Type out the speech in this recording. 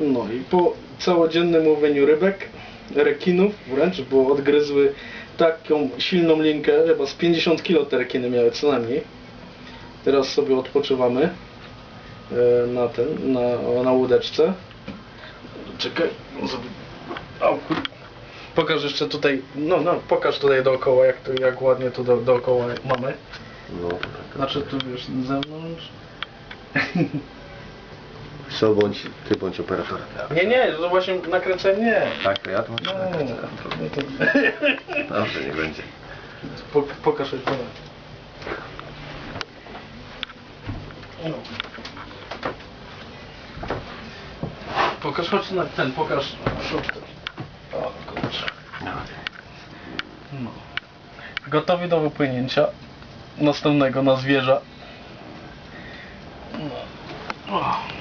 No i po całodziennym łowieniu rybek, rekinów wręcz, bo odgryzły taką silną linkę, chyba z 50 kg te rekiny miały co najmniej. Teraz sobie odpoczywamy e, na tym, na, na łódeczce. Czekaj, zrobię- o, kur- pokaż jeszcze tutaj, no, no, pokaż tutaj dookoła, jak, to, jak ładnie tu do, dookoła mamy. No, tak. Znaczy tu wiesz, z zewnątrz. co bądź ty bądź operatorem. Nie, nie, to właśnie nakręcenie nie. Tak, to ja to no. Dobrze, nie będzie. Po, pokaż. No. Pokaż, chodź na ten, pokaż no. no. Gotowi do wypłynięcia następnego na zwierza. No. Oh.